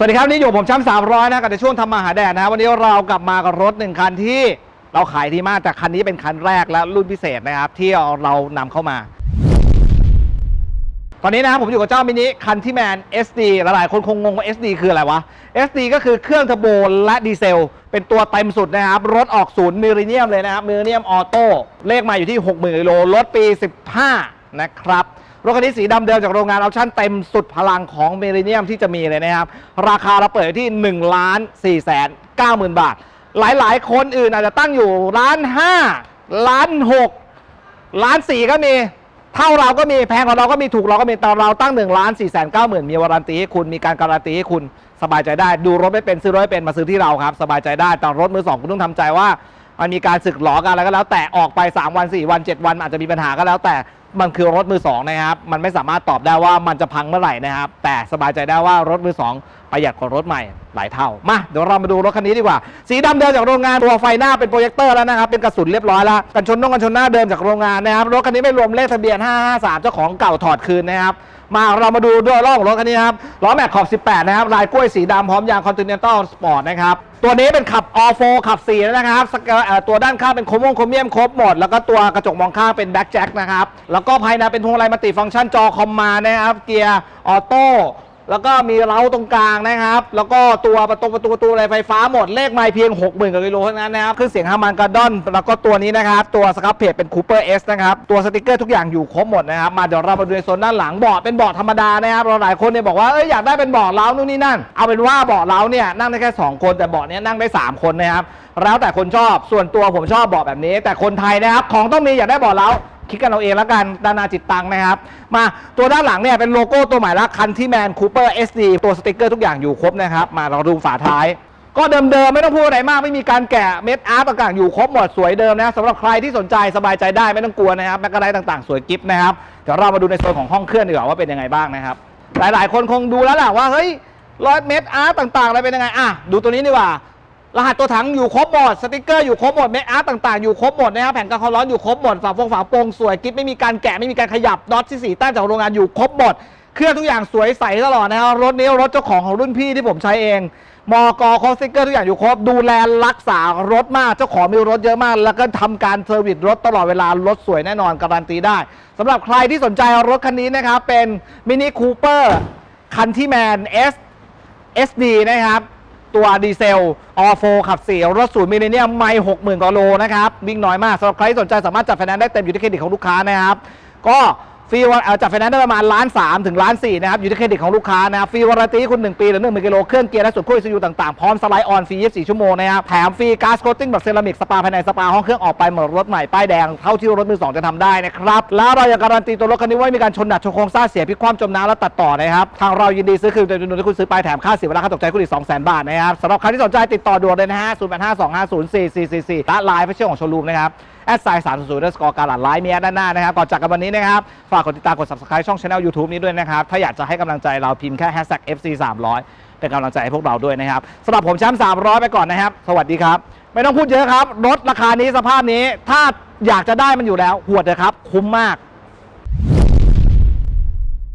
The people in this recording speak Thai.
สวัสดีครับนี่อยู่ผมช้ำสามร้อยนะกับในช่วงทำมาหาแดดนะวันนี้เรากลับมากับรถหนึ่งคันที่เราขายดีมากแต่คันนี้เป็นคันแรกและรุ่นพิเศษนะครับที่เรานำเข้ามา ตอนนี้นะครับผมอยู่กับเจ้ามินิคันที่แมน SD หลายๆคนคงงงว่า SD คืออะไรวะ SD ก็คือเครื่องเทอร์โบและดีเซล เป็นตัวเต็มสุดนะครับ รถออกศูนย์มิลเนียมเลยนะครับมิลเนียมออโต้เลขมาอยู่ที่ 60,000กิโลรถปี 15 นะครับ รถคันนี้สีดำเดิมจากโรงงานออปชั่นเต็มสุดพลังของเมริเนียมที่จะมีเลยนะครับ ราคาเราเปิดที่1ล้าน4แสน90,000บาท หลายๆ คนอื่นอาจจะตั้งอยู่ล้าน5ล้าน6ล้านสี่ก็มีเท่าเราก็มีแพงกว่าเราก็มีถูกเราก็มีแต่เราตั้ง1ล้าน4แสนเก้าหมื่นมีวารันตีให้คุณมีการการันตีให้คุณสบายใจได้ดูรถไม่เป็นซื้อรถไม่เป็นมาซื้อที่เราครับ สบายใจได้แต่รถมือสองคุณต้องทำใจว่ามันมีการสึกหลอกันอะไรก็แล้วแต่ออกไป 3 วัน 4 วัน 7 วันอาจจะมีปัญหาก็แล้วแต่ มันคือรถมือสองนะครับ มันไม่สามารถตอบได้ว่ามันจะพังเมื่อไหร่นะครับ แต่สบายใจได้ว่ารถมือสองประหยัดกว่ารถใหม่หลายเท่า มาเดี๋ยวเรามาดูรถคันนี้ดีกว่า สีดำเดิมจากโรงงานตัวไฟหน้าเป็นโปรเจคเตอร์แล้วนะครับ เป็นกระสุนเรียบร้อยแล้วกันชนน้องกันชนหน้าเดิมจากโรงงานนะครับ รถคันนี้ไม่รวมเลขทะเบียน 553 เจ้าของเก่าถอดคืนนะครับ มาเรามาดูด้วยล้อของรถคันนี้ครับล้อแม็กขอบ 18 นะครับ ลายกล้วยสีดำพร้อมยางคอนติเนนตัลสปอร์ตนะครับ ตัวนี้เป็นขับออโฟขับ4นะครับสกลเอ่อตัวด้านข้างเป็นโครมงโครเมียมครบหมด แล้วก็ตัวกระจกมองข้างเป็นแบ็กแจ็คนะครับ แล้วก็ภายในเป็นพวงมาลัยมัลติฟังก์ชันจอคอมมานะครับ เกียร์ออโต้ แล้วก็มีเล้าตรงกลางนะครับ แล้วก็ตัวประตูประตูประตูอะไรไฟฟ้าหมด เลขไมล์เพียง 60,000กว่ากิโลเท่านั้นนะครับเครื่องเสียงฮามันการ์ดอน แล้วก็ตัวนี้นะครับ ตัวสครับเพจเป็นคูเปอร์เอสนะครับ ตัวสติกเกอร์ทุกอย่างอยู่ครบหมดนะครับ มาเดี๋ยวเรามาดูในโซนด้านหลังเบาะเป็นเบาะธรรมดานะครับเราหลายคนเนี่ยบอกว่าเอ้ยอยากได้เป็นเบาะเล้านู่นนี่นั่น เอาเป็นว่าเบาะเล้าเนี่ยนั่งได้แค่ 2 คนแต่เบาะเนี้ยนั่งได้ 3 คนนะครับแล้วแต่คนชอบส่วนตัวผมชอบเบาะแบบนี้ แต่คนไทยนะครับของต้องมีอยากได้เบาะเล้า คิดกันเอาเองแล้วกันดานาจิตตังนะครับ มาตัวด้านหลังเนี่ยเป็นโลโก้ตัวใหม่ละคันที่แมนคูเปอร์ SD ตัวสติกเกอร์ทุกอย่างอยู่ครบนะครับ มาเราดูฝาท้าย ก็เดิมๆ ไม่ต้องพูดอะไรมากไม่มีการแกะเม็ดอาร์ตต่างๆอยู่ครบหมดสวยเดิมนะสำหรับใครที่สนใจสบายใจได้ไม่ต้องกลัวนะครับแมกกาไนต่างๆ สวยกิฟต์นะครับเดี๋ยวเรามาดูในโซนของห้องเครื่องดีกว่าว่าเป็นยังไงบ้างนะครับ หลายๆ คนคงดูแล้วแหละว่าเฮ้ยรอยเม็ดอาร์ตต่างๆอะไรเป็นยังไงอะดูตัวนี้ดีกว่า รหัสตัวถังอยู่ครบหมดสติกเกอร์อยู่ครบหมดเมคอาร์ตต่างๆอยู่ครบหมดนะครับแผ่นกันความร้อนอยู่ครบหมดฝาโปรงฝาโปรงสวยกิ๊บไม่มีการแกะไม่มีการขยับน็อตที่สีแต้มจากโรงงานอยู่ครบหมดเครื่องทุกอย่างสวยใสตลอดนะครับรถนี้รถเจ้าของของรุ่นพี่ที่ผมใช้เองมอกครบสติกเกอร์ทุกอย่างอยู่ครบดูแลรักษารถมากเจ้าของมีรถเยอะมาก แล้วก็ทำการเซอร์วิสรถตลอดเวลารถสวยแน่นอนการันตีได้สำหรับใครที่สนใจรถคันนี้นะครับเป็นมินิคูเปอร์คันที่แมน S SD นะครับ ตัวดีเซลออโฟขับเสียวรถสูตรมิลเลนเนียมไม่หกหมื่นกว่าโลนะครับวิ่งน้อยมากสำหรับใครสนใจสามารถจัดไฟแนนซ์ได้เต็มอยู่ที่เครดิตของลูกค้านะครับ ก็ ฟรีวันเอ่อจัดไฟแนนซ์ได้ประมาณล้านสามถึงล้านสี่นะครับอยู่ที่เครดิตของลูกค้านะครับฟรีวารันตีให้คุณหนึ่งปีหรือหนึ่งมื่นกิโลเครื่องเกียร์และส่วนควบคุมยูต่างๆ พร้อมสไลด์ออนฟรี24 ชั่วโมงนะครับแถมฟรีก๊าซโคตติ้งแบบเซรามิกสปาภายในสปาห้องเครื่องออกไปเหมือนรถใหม่ป้ายแดงเท่าที่รถมือสองจะทำได้นะครับแล้วเราอยังการันตีตัวรถคันนี้ว่าม่มีการชนหนักชนโครงสร้างเสียพลิกคว่ำจมน้ำและตัดต่อนะครับทางเรายินดีซื้อคืนโดยจำนวนที่คุณซื้อไปแถมค่าเสียเวลาค่าตกใจคุณอีก2 0 0 0 0 0บาทนะครับสำหรับใครที่สนใจติดต่อด่วนเลยนะฮะ0 8 5 2 5 0 4 4 4 4และไลน์เฟซบุ๊กของโชว์รูมนะครับ แอดไซน์สามศูนย์สกอร์การหลัดไลน์มีแอดด้านหน้านะครับก่อนจากกันวันนี้นะครับ ฝากกดติดตามกด subscribe ช่อง channel YouTube นี้ด้วยนะครับ ถ้าอยากจะให้กำลังใจเราพิมพ์แค่ hashtag FC 300เป็นกำลังใจให้พวกเราด้วยนะครับสำหรับผมแชมป์300 ไปก่อนนะครับ สวัสดีครับ ไม่ต้องพูดเยอะครับรถราคานี้สภาพนี้ถ้าอยากจะได้มันอยู่แล้วหวดเลยครับ คุ้มมาก